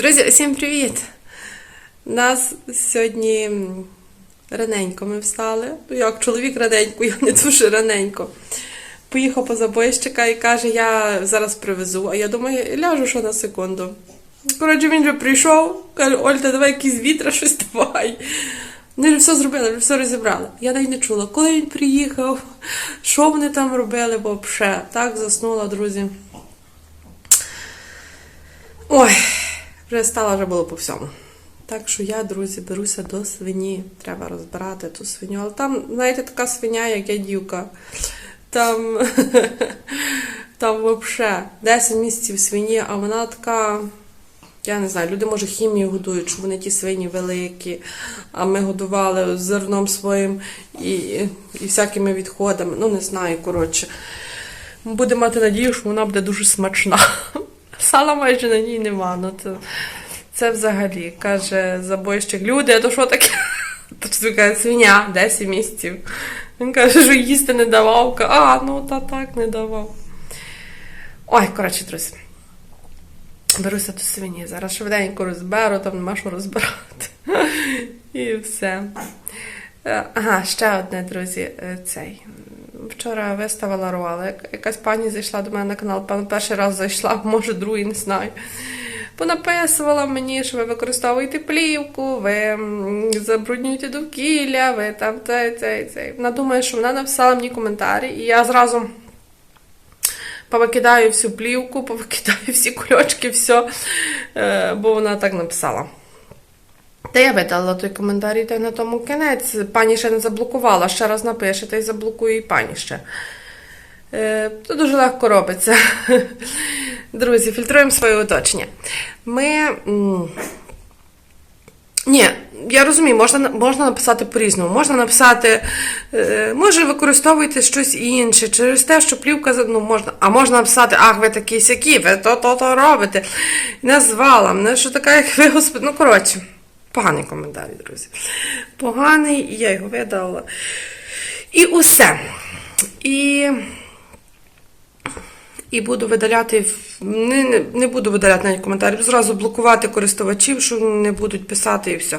Друзі, всім привіт! Нас сьогодні раненько ми встали. Ну, як чоловік раненько, я не дуже раненько. Поїхав по забойщика і каже, я зараз привезу. А я думаю, ляжу що на секунду. Коротше, він вже прийшов, каже, Ольта, давай якісь вітра, щось давай. Вони вже все зробили, вже все розібрали. Я навіть не чула, коли він приїхав, що вони там робили, бо вже так заснула, друзі. Ой, вже стало вже було по всьому. Так що я, друзі, беруся до свині. Треба розбирати ту свиню. Але там, знаєте, така свиня, як ядюка. Там, там взагалі 10 місяців свині, а вона така. Я не знаю, люди, може, хімію годують, що вони ті свині великі, а ми годували зерном своїм і, і всякими відходами. Ну, не знаю, коротше. Будемо мати надію, що вона буде дуже смачна. Сала майже на ній нема. Ну, це, це взагалі, каже забойщик, люди, а то що таке? То що каже, свиня, 10 місяців. Він каже, що їсти не давав. А, ну та так не давав. Ой, коротше, друзі. Беруся до свині. Зараз швиденько розберу, там нема що розбирати. І все. Е, Ага, ще одне, друзі, е, цей. Вчора виставила ролик. Якась пані зайшла до мене на канал, певно, перший раз зайшла, може другий, не знаю. Понаписувала мені, що ви використовуєте плівку, ви забруднюєте довкілля, ви там цей, цей, цей. Вона думає, що вона написала мені коментарі, і я зразу повикидаю всю плівку, повикидаю всі кульочки, все, е, бо вона так написала. Та я видала той коментар, та на тому кінець. Пані ще не заблокувала, ще раз напише, та й заблокує і пані ще. Е, Це дуже легко робиться. Друзі, фільтруємо своє оточення. Ми. Ні, я розумію, можна, можна написати по-різному. Можна написати, е, може, використовуйте щось інше, через те, що плівка ну, можна. А можна написати, ах, ви такі сякі, ви то-то-то робите. Назвала мене, що така, як ви, господи. Ну, коротше, поганий коментар, друзі. Поганий, і я його видала. І усе. І. І буду видаляти, не, не, не буду видаляти навіть коментарів, зразу блокувати користувачів, що не будуть писати і все.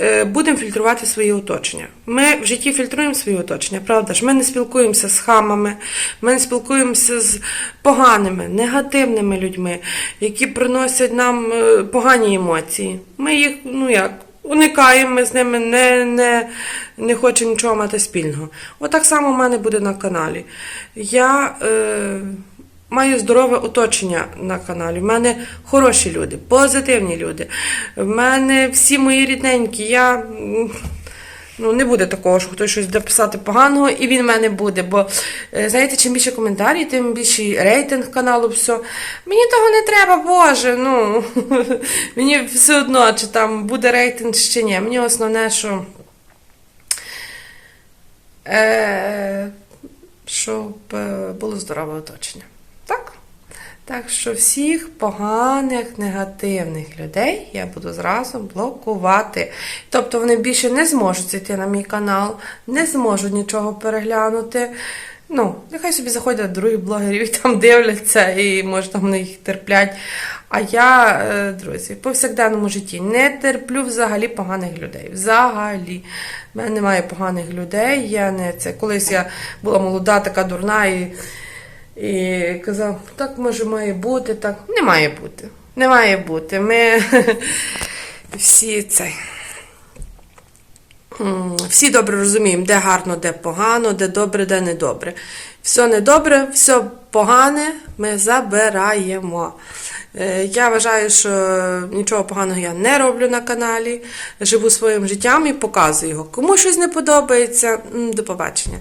Е, Будемо фільтрувати свої оточення. Ми в житті фільтруємо свої оточення, правда ж? Ми не спілкуємося з хамами, ми не спілкуємося з поганими, негативними людьми, які приносять нам е, погані емоції. Ми їх, ну як, уникаємо, ми з ними не, не, не хочемо нічого мати спільного. Отак само в мене буде на каналі. Я е, маю здорове оточення на каналі. В мене хороші люди, позитивні люди. В мене всі мої рідненькі. Я. Ну, не буде такого, що хтось щось буде писати поганого, і він в мене буде. Бо, е, знаєте, чим більше коментарів, тим більший рейтинг каналу, все. Мені того не треба, Боже. Ну, мені все одно, чи там буде рейтинг, чи ні. Мені основне, що. Е, щоб е, було здорове оточення. Так? Що всіх поганих, негативних людей я буду зразу блокувати. Тобто вони більше не зможуть зайти на мій канал, не зможуть нічого переглянути. Ну, нехай собі заходять других блогерів і там дивляться, і може там їх терплять. А я, е, друзі, в повсякденному житті не терплю взагалі поганих людей. Взагалі. В мене немає поганих людей. Я не це. Колись я була молода, така дурна і. І казав, так може має бути, так. Не має бути. Не має бути. Ми всі цей. Всі добре розуміємо, де гарно, де погано, де добре, де недобре. Все недобре, все погане ми забираємо. Е, Я вважаю, що нічого поганого я не роблю на каналі. Живу своїм життям і показую його. Кому щось не подобається, до побачення.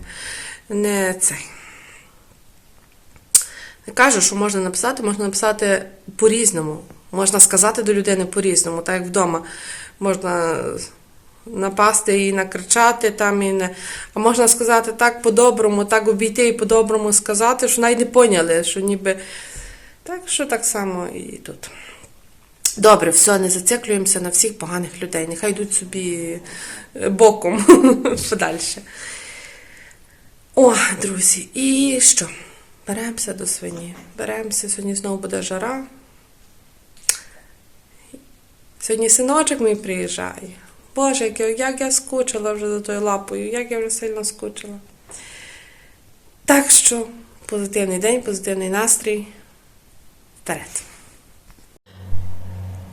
Не цей. Не кажу, що можна написати, можна написати по-різному. Можна сказати до людини по-різному, так як вдома. Можна напасти і накричати там, і не. А можна сказати так по-доброму, так обійти і по-доброму сказати, що навіть не поняли, що ніби. Так що так само і тут. Добре, все, не зациклюємося на всіх поганих людей. Нехай йдуть собі е, боком подальше. О, друзі, і що? Беремося до свині. Беремося, сьогодні знову буде жара. Сьогодні синочок мій приїжджає. Боже, як я, як я скучила вже за тою лапою, як я вже сильно скучила. Так що позитивний день, позитивний настрій. Вперед.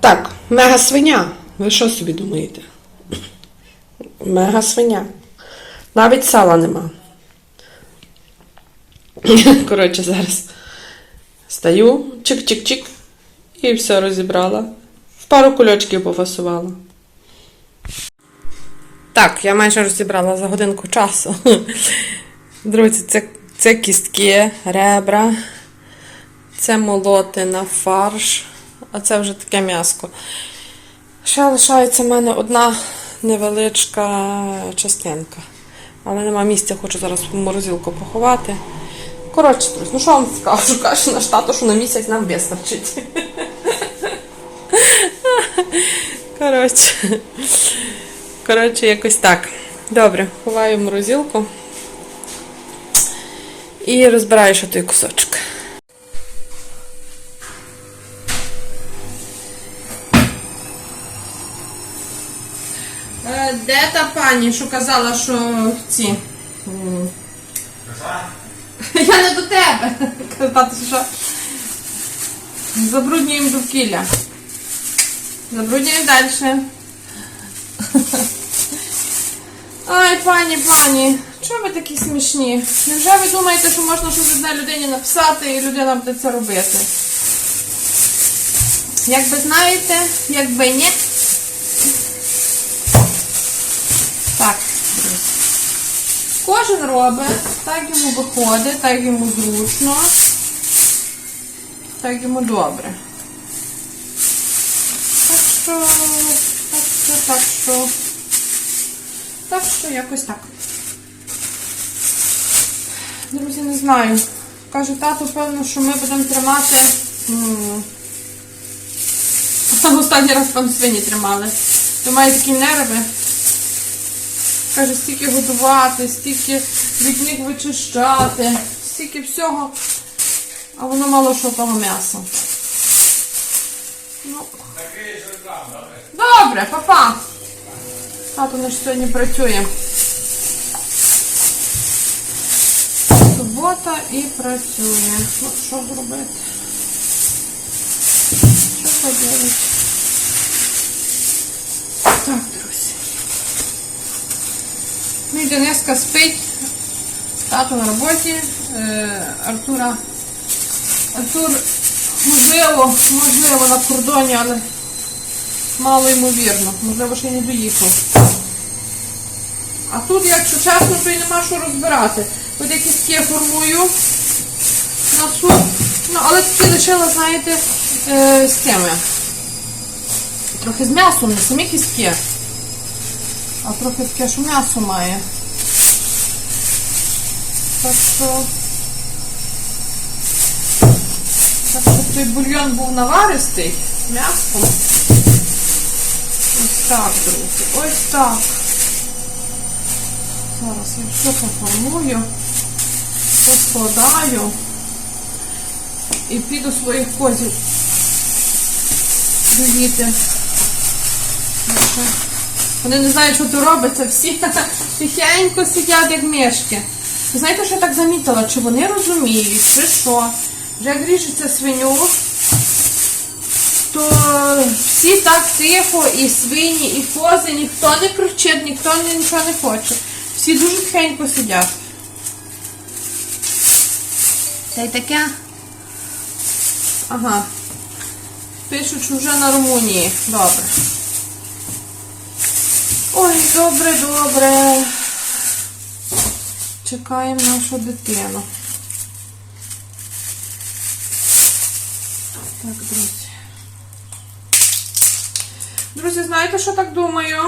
Так, мега свиня. Ви що собі думаєте? Мега свиня. Навіть сала нема. Коротше, зараз стаю, чик-чик-чик, і все розібрала. В пару кульочків пофасувала. Так, я майже розібрала за годинку часу. Друзі, це, це кістки, ребра, це молоти на фарш, а це вже таке м'яско. Ще лишається в мене одна невеличка частинка. Але нема місця, хочу зараз в морозилку поховати. Коротше, друзі, ну що вам скажу? Каже наш тато, що на місяць нам вистачить. Коротше. Коротше, якось так. Добре, ховаю морозилку і розбираю ще той кусочок. Е, Де та пані, що казала, що ці. Я не до тебе. Казати, що забруднюємо довкілля. Забруднюємо далі. Ай, пані, пані, чого ви такі смішні? Невже ви думаєте, що можна щось одній людині написати і людина буде це робити? Якби знаєте, якби ні. Так, друзі. Кожен робить, так йому виходить, так йому зручно, так йому добре. Так що, так що, так що. Так що якось так. Друзі, не знаю. Каже тато, певно, що ми будемо тримати. Останній раз пан свині тримали. То має такі нерви. Каже, стільки годувати, стільки від них вичищати, стільки всього. А воно мало що того м'яса. Ну. Добре, папа. Тато наш сьогодні працює. Субота і працює. Ну, що зробити? Що поділити? Мій Дениска спить. Тато на роботі. Е, Артура. Артур, можливо, можливо, на кордоні, але мало ймовірно. Можливо, ще не доїхав. А тут, якщо чесно, то й нема що розбирати. От я кістки формую на суп. Ну, але такі лишила, знаєте, е, з тими. Трохи з м'ясом, не самі кістки. А трохи таке, що м'ясо має. Так що. Так що той бульйон був наваристий, м'ясо. Ось так, друзі, ось так. Зараз я все поформую, поскладаю і піду своїх козів доїти. Вони не знають, що тут робиться, всі тихенько сидять, як мишки. Ви знаєте, що я так замітила? Чи вони розуміють, чи що? Вже як ріжеться свиню, то всі так тихо, і свині, і кози, ніхто не кричить, ніхто нічого не хоче. Всі дуже тихенько сидять. Та й таке. Ага. Пишуть, що вже на Румунії. Добре. Ой, добре, добре. Чекаємо нашу дитину. Так, друзі. Друзі, знаєте, що так думаю?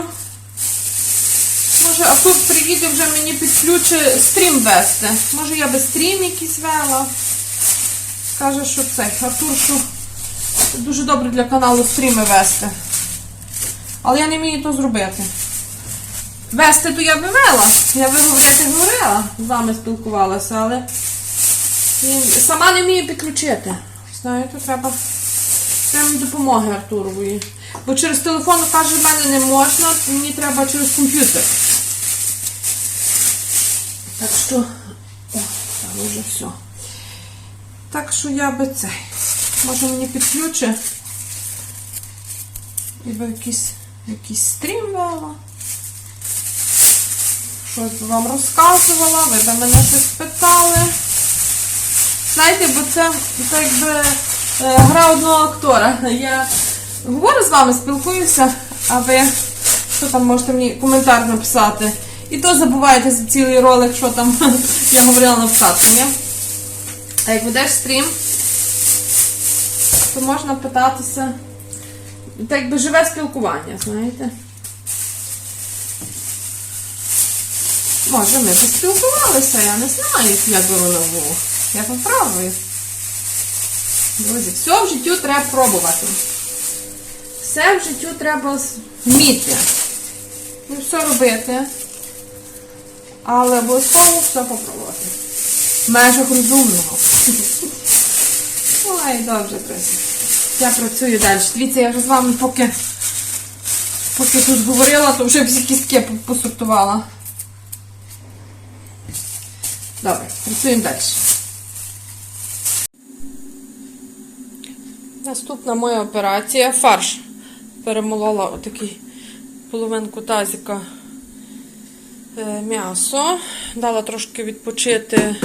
Може, а тут приїде вже мені підключить стрім вести. Може я би стрім якийсь вела. Каже, що це. Артур, що дуже добре для каналу стріми вести. Але я не вмію то зробити. Вести то я би вела. Я би говорити говорила, з вами спілкувалася, але сама не вмію підключити. Знаєте, треба Прямо допомоги Артурової. Бо через телефон каже, в мене не можна, мені треба через комп'ютер. Так що. О, там вже все. Так що я би це. Може мені підключи. І би якийсь, якийсь стрім вела. Щось би вам розказувала, ви б мене щось питали. Знаєте, бо це, якби е, гра одного актора. Я говорю з вами, спілкуюся, а ви що там можете мені коментар написати. І то забуваєте за цілий ролик, що там я говорила написати, ні? А як ведеш стрім, то можна питатися. Так якби живе спілкування, знаєте. Може, ми б спілкувалися, я не знаю, як би воно було. Я попробую. Друзі, все в життю треба пробувати. Все в життю треба вміти. Не все робити. Але обов'язково все попробувати. В межах розумного. Ой, добре, друзі. Я працюю далі. Дивіться, я вже з вами поки, поки тут говорила, то вже всі кістки посортувала. Добре, працюємо далі. Наступна моя операція фарш. Перемолола отакий половинку тазика е, м'ясо. Дала трошки відпочити е,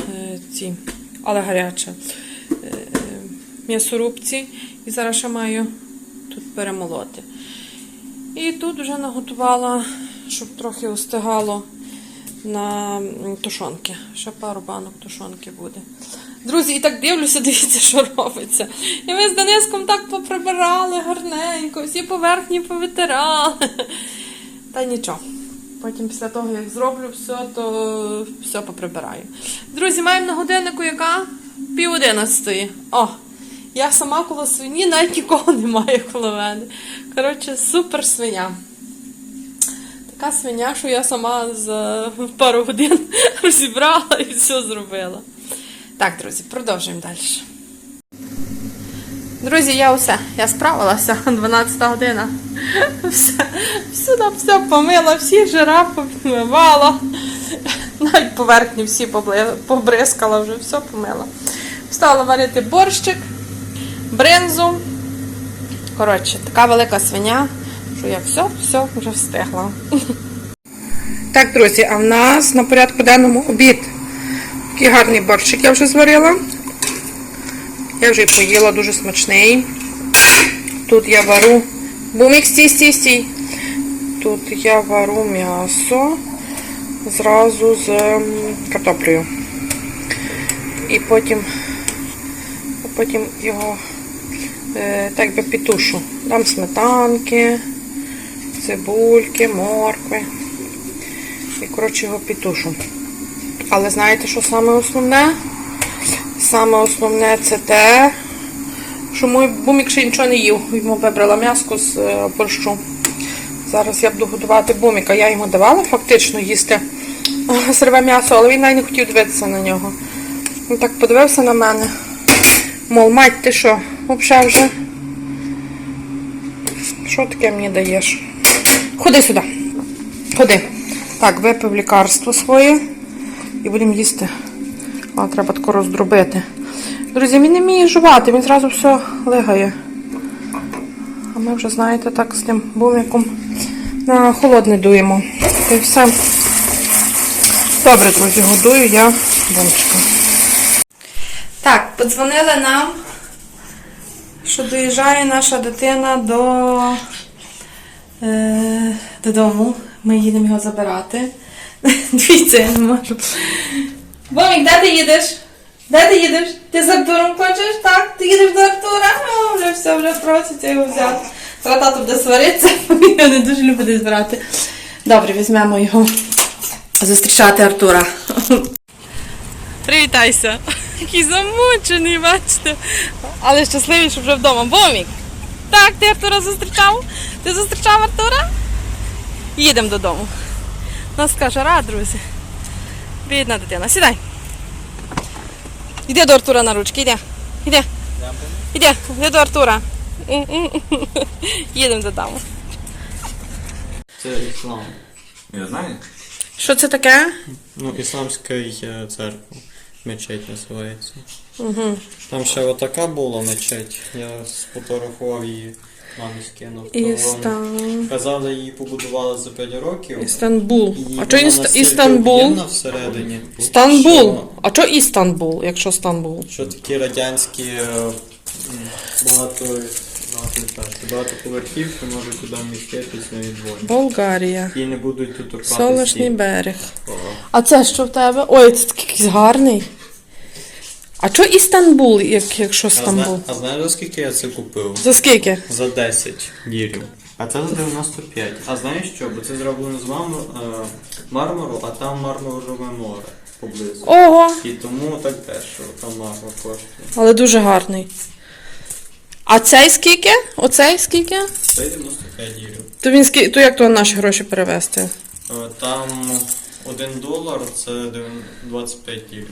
ці, але гаряче е, м'ясорубці. І зараз ще маю тут перемолоти. І тут вже наготувала, щоб трохи остигало на тушонки. Ще пару банок тушонки буде. Друзі, і так дивлюся, дивіться, що робиться. І ми з Дениском так поприбирали гарненько, всі поверхні повитирали. Та нічого. Потім після того, як зроблю все, то все поприбираю. Друзі, маємо на годиннику яка? Пів одинадцятої. О, я сама коло свині, навіть нікого немає коло мене. Коротше, супер свиня. Така свиня, що я сама за пару годин розібрала і все зробила. Так, друзі, продовжуємо далі. Друзі, я усе. Я справилася. 12 година. Все, сюди все помила, всі жира помивала. Навіть поверхні всі побризкала, вже все помила. Встала варити борщик, бринзу. Коротше, така велика свиня, що я все, все вже встигла. Так, друзі, а в нас на порядку денному обід. Такий гарний борщик я вже зварила. Я вже й поїла, дуже смачний. Тут я вару. Бумік, стій, стій, стій. Тут я вару м'ясо зразу з ем, картоплею. І потім, потім його е, так би підтушу. Дам сметанки, цибульки, моркви. І, коротше, його підтушу. Але знаєте, що саме основне? Саме основне це те, що мій бумік ще нічого не їв. Йому вибрала м'яско з е, борщу. Зараз я буду готувати буміка. Я йому давала фактично їсти е, сирове м'ясо, але він навіть не хотів дивитися на нього. Він так подивився на мене. Мов, мать, ти що, взагалі вже? Що таке мені даєш? Ходи сюди. Ходи. Так, випив лікарство своє і будемо їсти. Але треба тако роздробити. Друзі, він не вміє жувати, він зразу все лигає. А ми вже, знаєте, так з тим бумиком на холодне дуємо. І все. Добре, друзі, годую я бомчика. Так, подзвонили нам, що доїжджає наша дитина до, е, додому. Ми їдемо його забирати. Дивіться, я не можу. Бомік, де ти їдеш? Де ти їдеш? Ти з Артуром хочеш? Так? Ти їдеш до Артура? О, вже все, вже проситься його взяти. Тато буде сваритися, він не дуже любить брати. Добре, візьмемо його зустрічати Артура. Привітайся. Який замучений, бачите. Але щасливий, що вже вдома. Бомік. Так, ти Артура зустрічав? Ти зустрічав Артура? Їдемо додому. Нас така жара, друзі. Бідна дитина. Сідай. Іди до Артура на ручки, іди. Іди. Іди, іди до Артура. Їдемо додому. Це іслам. Я знаю. Що це таке? Ну, ісламська церква. Мечеть називається. Угу. Там ще отака була мечеть. Я сфотографував її, мамі скинув. Істан... Казали, її побудували за 5 років. Істанбул. І А що Іст... Істанбул? всередині. Стамбул. А що Істанбул, якщо Стамбул? Що, такі радянські багато, багато, кажуть, багатоповерхівки можуть туди вміститись навіть двоє. Болгарія. І не будуть тут торкатися. Сонячний берег. О, А це що в тебе? Ой, це такий якийсь гарний. А що Істанбул, як, якщо Стамбул? а знаєш, за скільки я це купив? За скільки? За 10 лірів. А це за 95. А знаєш що? Бо це зроблено з мармуру, е, мармуру, а там мармурове море поблизу. Ого! І тому так дешево, там мармур коштує. Але дуже гарний. А цей скільки? Оцей скільки? Це 95 лірів. То він скільки, то як то наші гроші перевести? Е, Там 1 долар це дев- 25 лірів.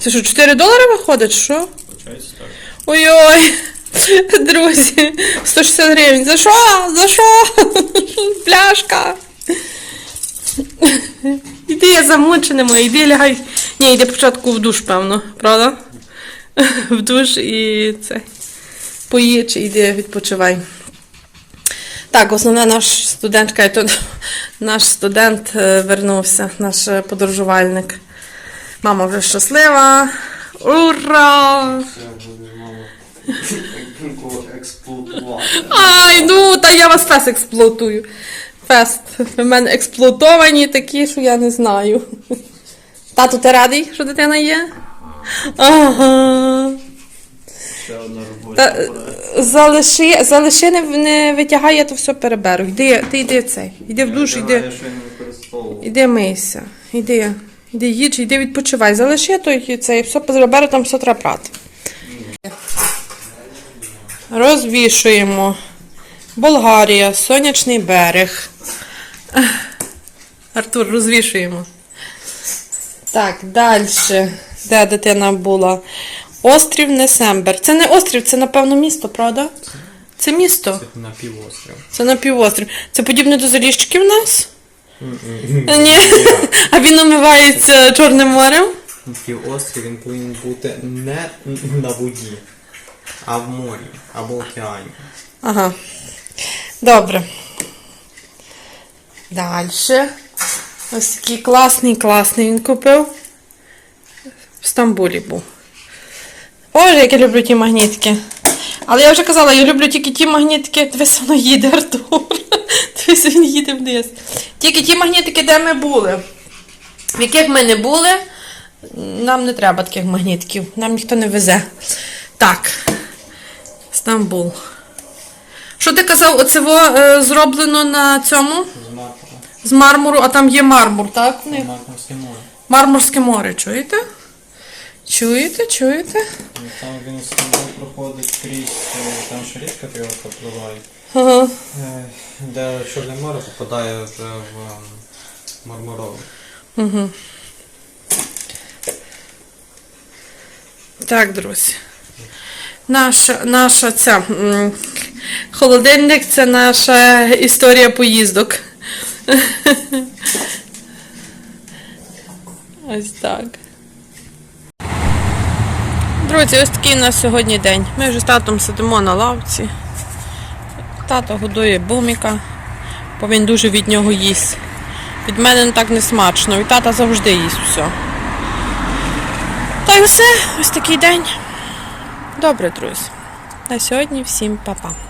Це що, 4 долари виходить, що? Получається так. Ой-ой, друзі, 160 гривень. За що? За що? Пляшка. Іди, я замучена моя, іди лягай. Ні, йди спочатку в душ, певно, правда? В душ і це. Поїж, іди відпочивай. Так, основне наш студент, чекай, тут наш студент е, вернувся, наш е, подорожувальник. Мама вже щаслива. Ура! Ай, ну, та я вас фест експлуатую. Фест. В мене експлуатовані такі, що я не знаю. Тату, ти радий, що дитина є? Ага. Ще одна робоча. Та, е, залиши, залиши не, не витягай, я то все переберу. Йди, ти йди цей. Йди в душ, йди. що я не використовував. Іди мийся. Іди. Іди їдь, іди відпочивай. Залиши той цей, все переберу, там все треба прати. Розвішуємо. Болгарія, сонячний берег. Артур, розвішуємо. Так, далі. Де дитина була? Острів Несембер. Це не острів, це, напевно, місто, правда? Це місто. Це на півострів. Це на півострів. Це подібне до Заліщиків в нас? Ні. А він омивається Чорним морем? Півострів він повинен бути не на воді, а в морі або океані. Ага. Добре. Далі. Ось такий класний, класний він купив. В Стамбулі був. Боже, як я люблю ті магнітки. Але я вже казала, я люблю тільки ті магнітики. Дивись, воно їде, Артур. Дивись, він їде вниз. Тільки ті магнітики, де ми були. В яких ми не були, нам не треба таких магнітків. Нам ніхто не везе. Так. Стамбул. Що ти казав, оце е, зроблено на цьому? З мармуру. З мармуру, а там є мармур, так? Мармурське море. Мармурське море, чуєте? Чуєте, чуєте? Ну, Там він проходить крізь, е, там ще річка його попливає. Ага. Е, Де Чорне море попадає вже в ем, Мармурове. Угу. Так, друзі. Наша, наша ця, холодильник це наша історія поїздок. Ось так. Друзі, ось такий у нас сьогодні день. Ми вже з татом сидимо на лавці. Тато годує буміка, бо він дуже від нього їсть. Від мене так не смачно, і тата завжди їсть все. Та й все, ось такий день. Добре, друзі. На сьогодні всім па-па.